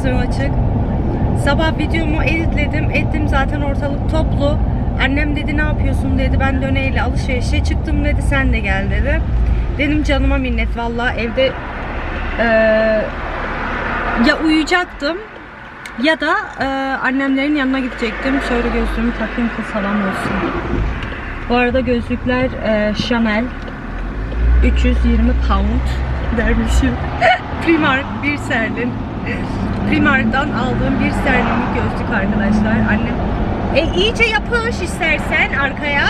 üstüm açık. Sabah videomu editledim. Ettim zaten ortalık toplu. Annem dedi ne yapıyorsun dedi. Ben döneyle alışverişe çıktım dedi. Sen de gel dedi. Dedim canıma minnet valla evde eee, ya uyuyacaktım ya da eee, annemlerin yanına gidecektim. Şöyle gözlüğümü takayım ki salam olsun. Bu arada gözlükler eee, Chanel 320 pound dermişim. Primark bir sterlin. Primark'tan aldığım bir sterlinlik gözlük arkadaşlar. Annem e iyice yapış istersen arkaya.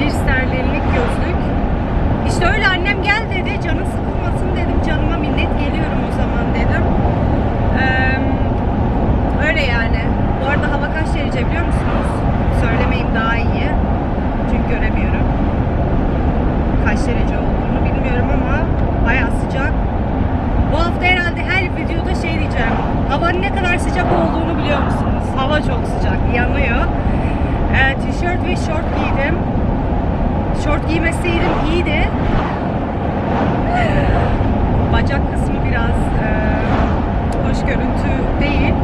Bir sterlinlik gözlük. İşte öyle annem gel dedi. Canın sıkılmasın dedim. Canıma minnet geliyorum o zaman dedim. Em, öyle yani. Bu arada hava kaç derece biliyor musunuz? Söylemeyeyim daha iyi. Çünkü göremiyorum. Kaç derece olduğunu bilmiyorum ama bayağı sıcak. Bu hafta herhalde her videoda şey diyeceğim. Havanın ne kadar sıcak olduğunu biliyor musunuz? Hava çok sıcak, yanıyor. Ee, tişört ve şort giydim. Şort giymeseydim iyiydi. Bacak kısmı biraz e, hoş görüntü değil.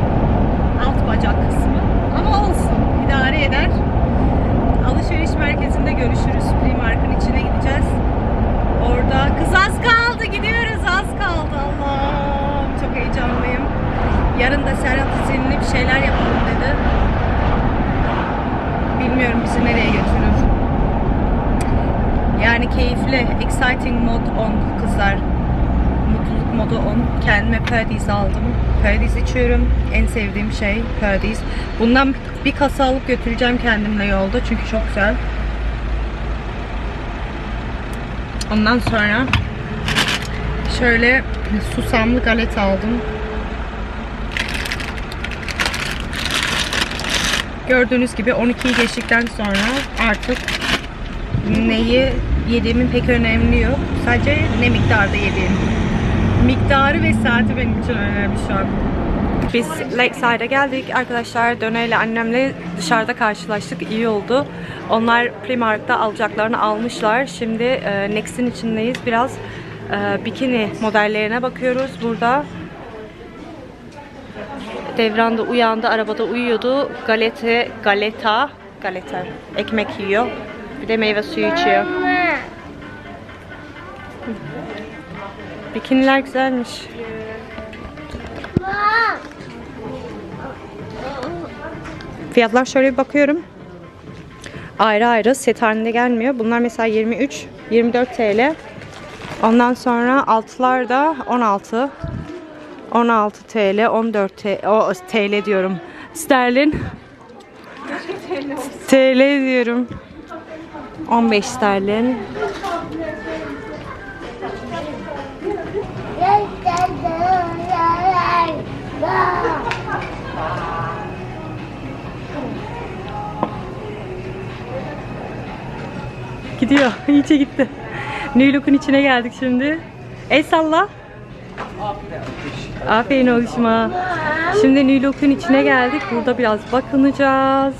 Alt bacak kısmı. Ama olsun, idare eder. Alışveriş merkezinde görüşürüz. Primark'ın içine gideceğiz. Orada kız az kaldı gidiyoruz az kaldı Allah'ım çok heyecanlıyım. Yarın da Serhat izinli bir şeyler yapalım dedi. Bilmiyorum bizi nereye götürür. Yani keyifli, exciting mod on kızlar. Modu on. Kendime Paradis aldım. Paradis içiyorum. En sevdiğim şey Paradis. Bundan bir kasa alıp götüreceğim kendimle yolda çünkü çok güzel. Ondan sonra şöyle susamlı galet aldım. Gördüğünüz gibi 12'yi geçtikten sonra artık neyi yediğimin pek önemli yok. Sadece ne miktarda yediğim. Miktarı ve saati benim için önemli şu an. Biz Lakeside'a geldik. Arkadaşlar Döne ile annemle dışarıda karşılaştık. İyi oldu. Onlar Primark'ta alacaklarını almışlar. Şimdi e, Next'in içindeyiz. Biraz e, bikini modellerine bakıyoruz burada. Devran da uyandı. Arabada uyuyordu. Galete, galeta, galeta ekmek yiyor. Bir de meyve suyu içiyor. Bikiniler güzelmiş. Fiyatlar şöyle bir bakıyorum. Ayrı ayrı set halinde gelmiyor. Bunlar mesela 23, 24 TL. Ondan sonra altlar da 16. 16 TL, 14 TL, o TL diyorum. Sterlin. TL diyorum. 15 sterlin. Gidiyor. İyice gitti. New Look'un içine geldik şimdi. El salla. Aferin oluşuma. Şimdi New Look'un içine geldik. Burada biraz bakınacağız.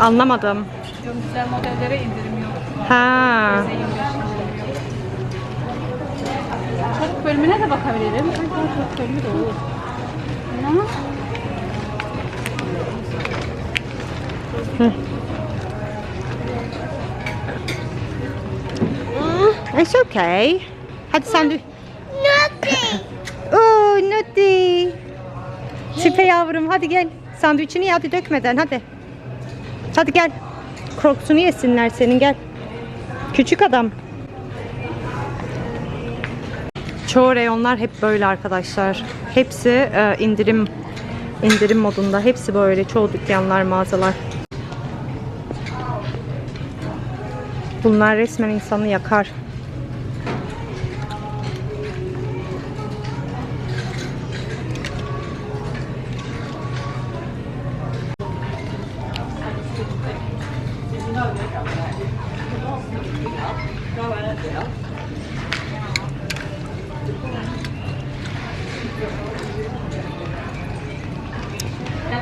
Anlamadım. Diyorum güzel modellere indirim yok. Ha. Bize 25 indirim yok. Çocuk bölümüne de bakabilirim. Çocuk bölümü de olur. Ne? It's okay. Hadi sen de... Oo, Nutti. Tipe yavrum hadi gel. Sandviçini ye hadi dökmeden hadi. Hadi gel. Crocs'unu yesinler senin gel. Küçük adam. Çoğu reyonlar hep böyle arkadaşlar. Hepsi e, indirim indirim modunda. Hepsi böyle. Çoğu dükkanlar, mağazalar. Bunlar resmen insanı yakar.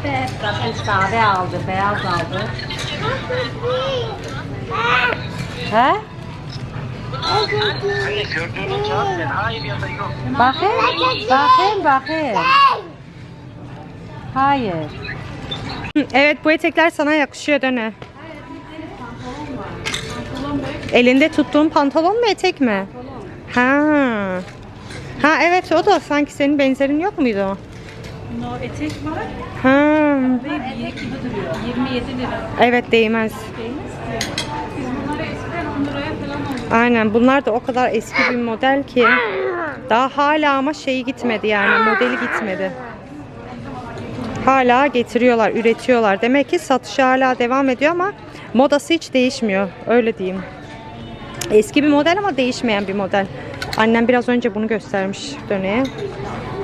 Evet, zaten sade aldı, beyaz aldı. He? Hani gördüğünüz cevap ver. Hayır ya da yok. Bakayım, bakayım, bakayım. Hayır. Evet bu etekler sana yakışıyor döne. Elinde tuttuğun pantolon mu etek mi? Ha. Ha evet o da sanki senin benzerin yok muydu o? No, etek var Ha. Ve bir gibi duruyor. 27 lira. Evet değmez. Biz bunları eskiden 10 liraya falan aldık. Aynen bunlar da o kadar eski bir model ki daha hala ama şeyi gitmedi yani modeli gitmedi. Hala getiriyorlar, üretiyorlar. Demek ki satışı hala devam ediyor ama modası hiç değişmiyor. Öyle diyeyim. Eski bir model ama değişmeyen bir model. Annem biraz önce bunu göstermiş döneye.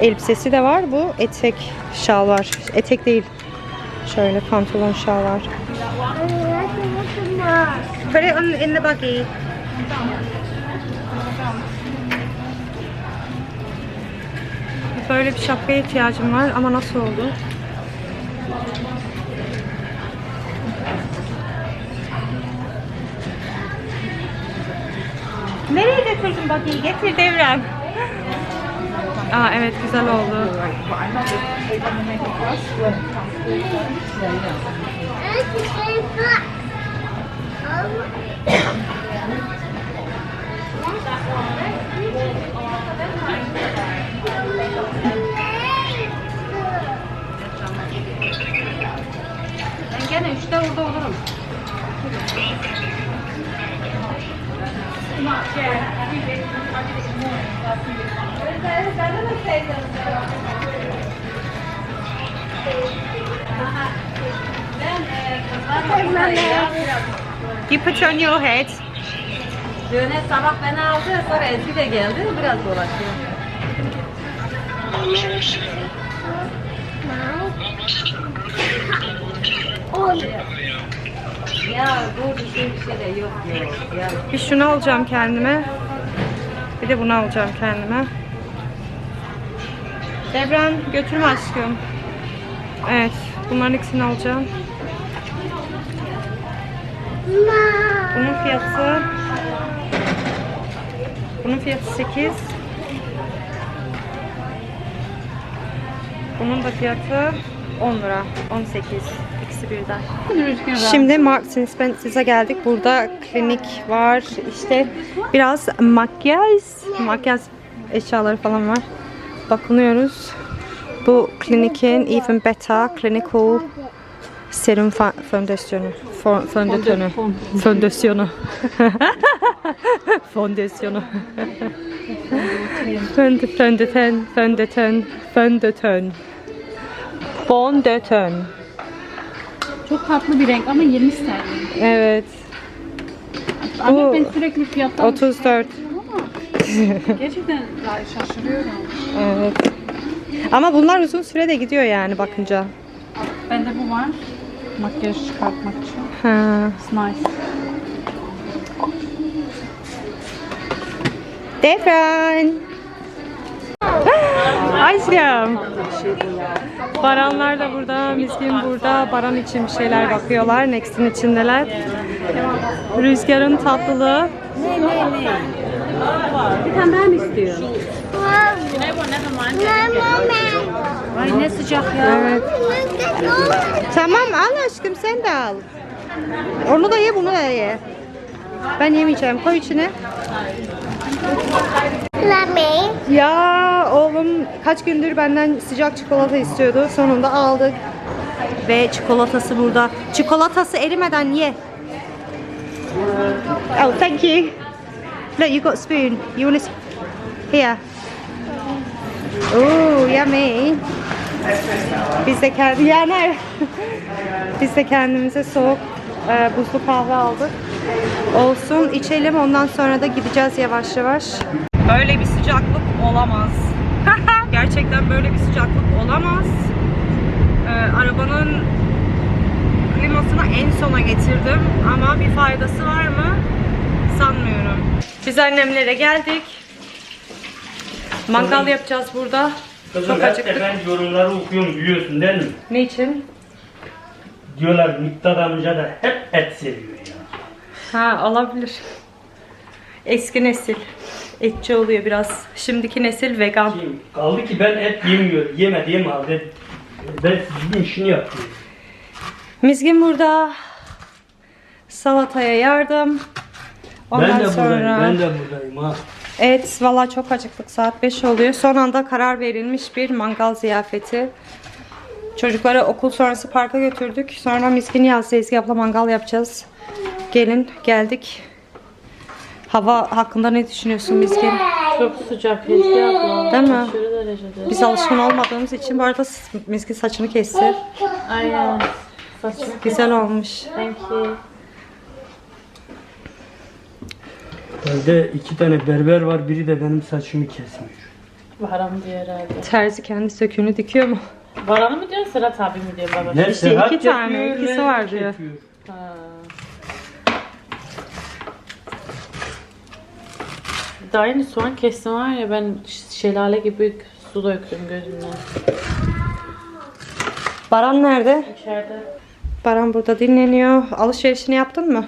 Elbisesi de var. Bu etek şal var. Etek değil. Şöyle pantolon şal var. Put it on in the buggy. Böyle bir şapkaya ihtiyacım var ama nasıl oldu? Nereye götürdün buggy'yi? Getir devrem. Aa evet güzel oldu. Ben gene 3'te orada olurum. You put on your head. Düğüne sabah beni aldı, sonra Ezgi de geldi, biraz dolaşıyor. Ya bu bir şey, bir şey de yok yok. Ya Bir şunu alacağım kendime. Bir de bunu alacağım kendime. Devran götürme aşkım. Evet. Bunların ikisini alacağım. Bunun fiyatı Bunun fiyatı 8. Bunun da fiyatı 10 lira. 18. İkisi birden. Şimdi Marks Spencer''a geldik. Burada klinik var. İşte biraz makyaj, makyaj eşyaları falan var. Bakınıyoruz. Bu klinikin Even Better Clinical Serum fa- fondasyonu. Fon- Fondötönü. Fondasyonu. Fondasyonu. Fond- Fondöten, fondöten, fondöten. Fondöten. Çok tatlı bir renk ama 20 sterlin. Evet. Bu- ben sürekli fiyattan 34. gerçekten şaşırıyorum. Evet. Ama bunlar uzun sürede gidiyor yani bakınca. Bende bu var. Makyaj çıkartmak için. Ha. It's nice. Defran. Aşkım. Baranlar da burada, Miskin burada. Baran için bir şeyler bakıyorlar. Next'in içindeler. Rüzgarın tatlılığı. Bir tane daha mı istiyor? Ay ne sıcak ya. Evet. Tamam al aşkım sen de al. Onu da ye bunu da ye. Ben yemeyeceğim. Koy içine. Ya oğlum kaç gündür benden sıcak çikolata istiyordu. Sonunda aldık. Ve çikolatası burada. Çikolatası erimeden ye. Oh, thank you. Look, you got spoon. You want to... Here. Ooh, yummy. Biz de kendi yani biz de kendimize soğuk e, buzlu kahve aldık. Olsun içelim ondan sonra da gideceğiz yavaş yavaş. Böyle bir sıcaklık olamaz. Gerçekten böyle bir sıcaklık olamaz. E, arabanın klimasını en sona getirdim ama bir faydası var mı? Sanmıyorum. Biz annemlere geldik. Mangal yapacağız burada. Kızım Çok hep de ben yorumları okuyorum biliyorsun değil mi? Ne için? Diyorlar Miktat amca da hep et seviyor ya. Ha olabilir. Eski nesil. Etçi oluyor biraz. Şimdiki nesil vegan. Kim? Kaldı ki ben et yemiyor, yemediğim halde ben sizin işini yapıyorum. Mizgin burada. Salataya yardım. Ondan ben de sonra... buradayım, ben de buradayım ha. Evet valla çok acıktık saat 5 oluyor. Son anda karar verilmiş bir mangal ziyafeti. Çocukları okul sonrası parka götürdük. Sonra miskin yazdı Ezgi abla mangal yapacağız. Gelin geldik. Hava hakkında ne düşünüyorsun miskin? Çok sıcak Ezgi abla. Değil mi? Aşırı derecede. Biz alışkın olmadığımız için bu arada miskin saçını kesti. Aynen. Saçım. Güzel olmuş. Thank you. Evde iki tane berber var, biri de benim saçımı kesmiyor. Varan diyor herhalde. Terzi kendi söküğünü dikiyor mu? Varan'ı mı diyor Serhat abi mi diyor baba? Ne İşte Serhat iki tane, yapıyor, ikisi ne var diyor. yapıyor. Ha. Daha yeni soğan kestim var ya ben şelale gibi su döktüm gözümden. Baran nerede? İçeride. Baran burada dinleniyor. Alışverişini yaptın mı?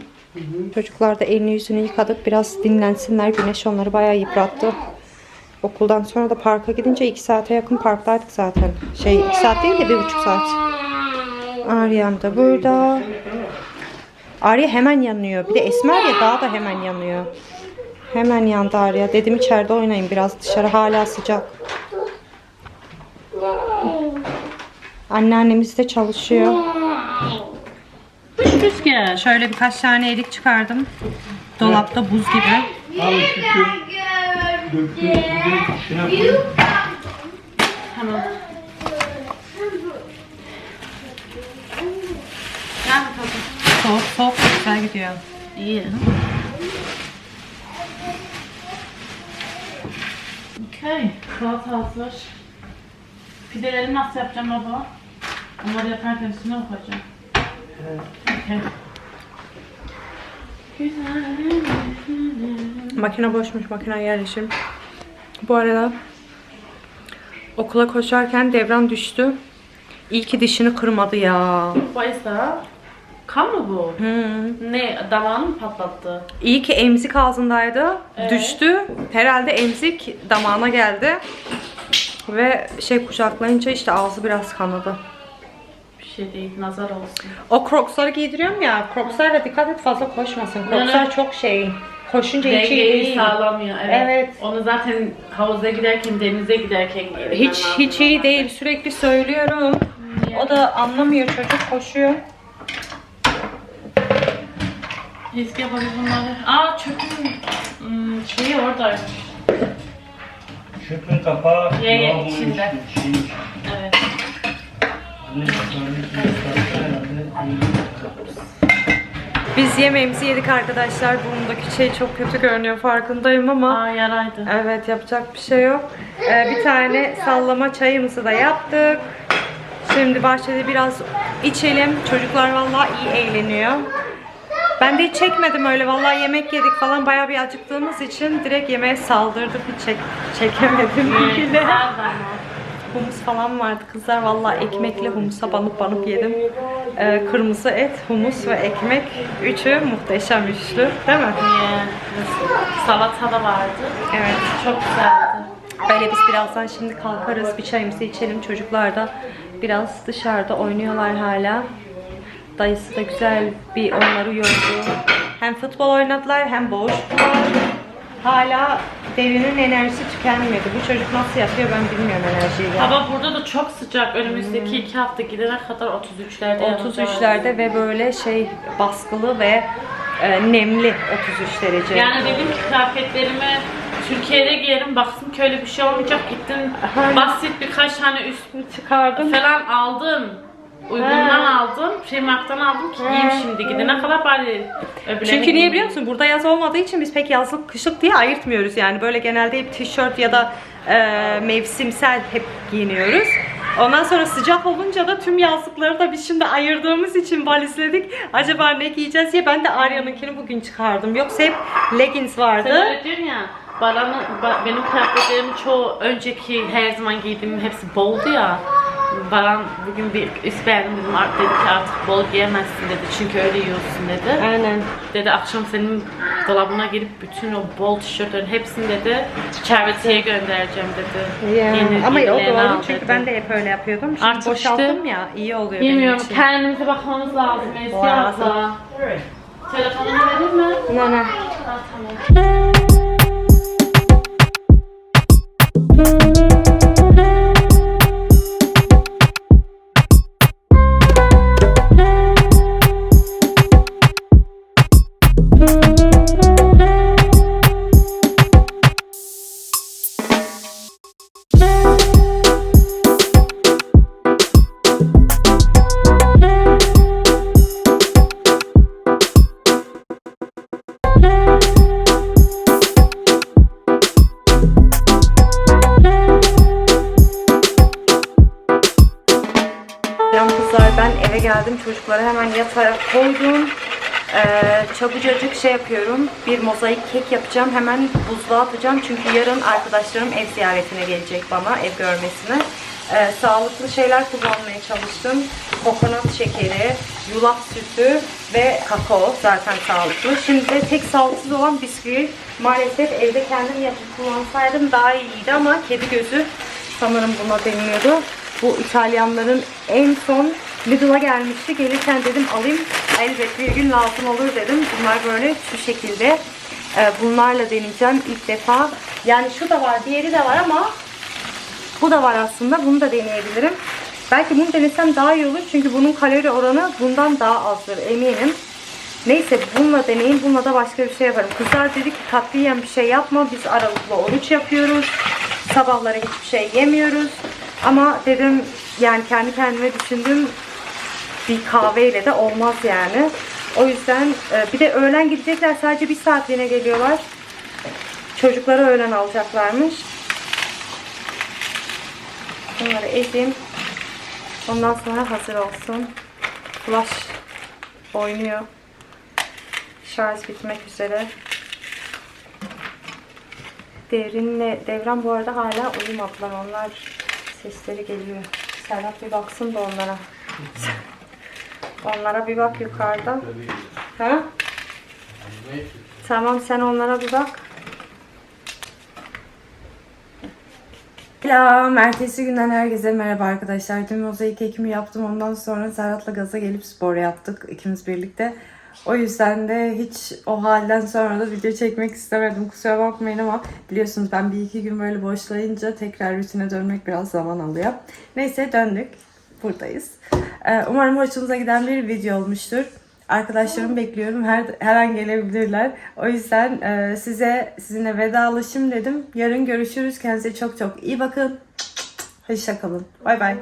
Çocuklar da elini yüzünü yıkadık. Biraz dinlensinler. Güneş onları bayağı yıprattı. Okuldan sonra da parka gidince 2 saate yakın parktaydık zaten. Şey 2 saat değil de 1,5 saat. Arya'm da burada. Arya hemen yanıyor. Bir de Esmer ya daha da hemen yanıyor. Hemen yandı Arya. Dedim içeride oynayın biraz. Dışarı hala sıcak. Anneannemiz de çalışıyor. Rüzgar. Şöyle birkaç tane erik çıkardım. Dolapta buz gibi. Al sütü. Şuna koy. Tamam. Gel bakalım. Soğuk soğuk güzel gidiyor. İyi. Okay. Salata hazır. Pideleri nasıl yapacağım baba? Onları yaparken üstüne mi koyacağım? Okay. Makine boşmuş, makine yerleşim. Bu arada okula koşarken devran düştü. İyi ki dişini kırmadı ya. Baysa. Kan mı bu? Hmm. Ne? Damağını mı patlattı? İyi ki emzik ağzındaydı. Evet. Düştü. Herhalde emzik damağına geldi. Ve şey kucaklayınca işte ağzı biraz kanadı. Şey değil. Nazar olsun. O crocsları giydiriyorum ya. Crocslarla dikkat et fazla koşmasın. Crocslar çok şey. Koşunca hiç iyi Dengeyi sağlamıyor. Evet. Evet. Onu zaten havuza giderken, denize giderken giymen Hiç lazım. hiç iyi değil. Sürekli söylüyorum. O da anlamıyor çocuk koşuyor. Eski yaparız bunları. Aa çöpün hmm, şeyi oradaymış. Çöpün kapağı Ye, ye, lavabonun içinde. içinde, şeyin içinde. Evet. Anne, sonra bir herhalde. Biz yemeğimizi yedik arkadaşlar. Burnumdaki şey çok kötü görünüyor farkındayım ama Aa yaraydı. evet yapacak bir şey yok. Ee, bir tane sallama çayımızı da yaptık. Şimdi bahçede biraz içelim. Çocuklar vallahi iyi eğleniyor. Ben de hiç çekmedim öyle vallahi yemek yedik falan bayağı bir acıktığımız için direkt yemeğe saldırdık hiç çek, çekemedim bile. Humus falan vardı kızlar vallahi ekmekle humusa banıp banıp yedim. Ee, kırmızı et, humus ve ekmek üçü muhteşem üçlü değil mi? Yeah. Salata da vardı. Evet. Çok güzeldi. Böyle biz birazdan şimdi kalkarız bir çayımızı içelim. Çocuklar da biraz dışarıda oynuyorlar hala. Dayısı da güzel bir onları yordu. Hem futbol oynadılar hem boğuştular. Hala derinin enerjisi tükenmedi. Bu çocuk nasıl yapıyor ben bilmiyorum enerjiyi. ya. Hava burada da çok sıcak. Önümüzdeki iki hafta gidene kadar 33'lerde yanacağız. 33'lerde ve böyle şey baskılı ve e, nemli 33 derece. Yani dedim ki kıyafetlerimi Türkiye'de giyerim baksın ki öyle bir şey olmayacak. Gittim Aynen. basit birkaç tane üst çıkardım. falan aldım. Uygundan aldım. Primark'tan aldım ki giyeyim şimdi gidene kadar bari öbürlerini Çünkü niye giyeyim. biliyor musun? Burada yaz olmadığı için biz pek yazlık kışlık diye ayırtmıyoruz. Yani böyle genelde hep tişört ya da e, mevsimsel hep giyiniyoruz. Ondan sonra sıcak olunca da tüm yazlıkları da biz şimdi ayırdığımız için valizledik. Acaba ne giyeceğiz diye ben de Arya'nınkini bugün çıkardım. Yoksa hep leggings Sen vardı. öyle diyorsun ya Baran'ın, ba- benim kıyafetlerimin çoğu önceki her zaman giydiğim hepsi boldu ya. Baran bugün bir üst beğendim dedim. Art dedi ki artık bol giyemezsin dedi. Çünkü öyle yiyorsun dedi. Aynen. Dedi akşam senin dolabına girip bütün o bol tişörtlerin hepsini dedi Çerveti'ye göndereceğim dedi. Yeni- Ama o doğru çünkü dedi. ben de hep öyle yapıyordum. Şimdi Artık boşalttım işte- ya iyi oluyor Bilmiyorum benim için. kendimize bakmamız lazım Esra abla. Telefonunu verir mi? Ne ne? Ha, tamam. Eve geldim çocukları hemen yatağa koydum. Ee, çabucacık şey yapıyorum. Bir mozaik kek yapacağım. Hemen buzluğa atacağım. Çünkü yarın arkadaşlarım ev ziyaretine gelecek bana ev görmesine. Ee, sağlıklı şeyler kullanmaya çalıştım. Kokonat şekeri, yulaf sütü ve kakao zaten sağlıklı. Şimdi de tek sağlıksız olan bisküvi. Maalesef evde kendim yapıp kullansaydım daha iyiydi ama kedi gözü sanırım buna deniliyordu. Bu İtalyanların en son Lidl'a gelmişti. Gelirken dedim alayım. Elbet bir gün lazım olur dedim. Bunlar böyle şu şekilde. Ee, bunlarla deneyeceğim ilk defa. Yani şu da var, diğeri de var ama bu da var aslında. Bunu da deneyebilirim. Belki bunu denesem daha iyi olur. Çünkü bunun kalori oranı bundan daha azdır eminim. Neyse bununla deneyim. Bununla da başka bir şey yaparım. Kızlar dedi ki katliyen bir şey yapma. Biz aralıklı oruç yapıyoruz. Sabahları hiçbir şey yemiyoruz. Ama dedim yani kendi kendime düşündüm bir kahveyle de olmaz yani. O yüzden e, bir de öğlen gidecekler sadece bir saatliğine geliyorlar. Çocukları öğlen alacaklarmış. Bunları ezeyim. Ondan sonra hazır olsun. Flash oynuyor. Şarj bitmek üzere. Devrinle, Devran bu arada hala uyumadılar. Onlar sesleri geliyor. Serhat bir baksın da onlara. Onlara bir bak yukarıda. Ha? Tamam sen onlara bir bak. Selam. Ertesi günden herkese merhaba arkadaşlar. Dün mozaik ekimi yaptım. Ondan sonra Serhat'la gaza gelip spor yaptık ikimiz birlikte. O yüzden de hiç o halden sonra da video çekmek istemedim. Kusura bakmayın ama biliyorsunuz ben bir iki gün böyle boşlayınca tekrar rutine dönmek biraz zaman alıyor. Neyse döndük. Buradayız. Ee, umarım hoşunuza giden bir video olmuştur. Arkadaşlarımı bekliyorum. Her, her an gelebilirler. O yüzden e, size sizinle vedalaşım dedim. Yarın görüşürüz. Kendinize çok çok iyi bakın. Hoşçakalın. Bay bay.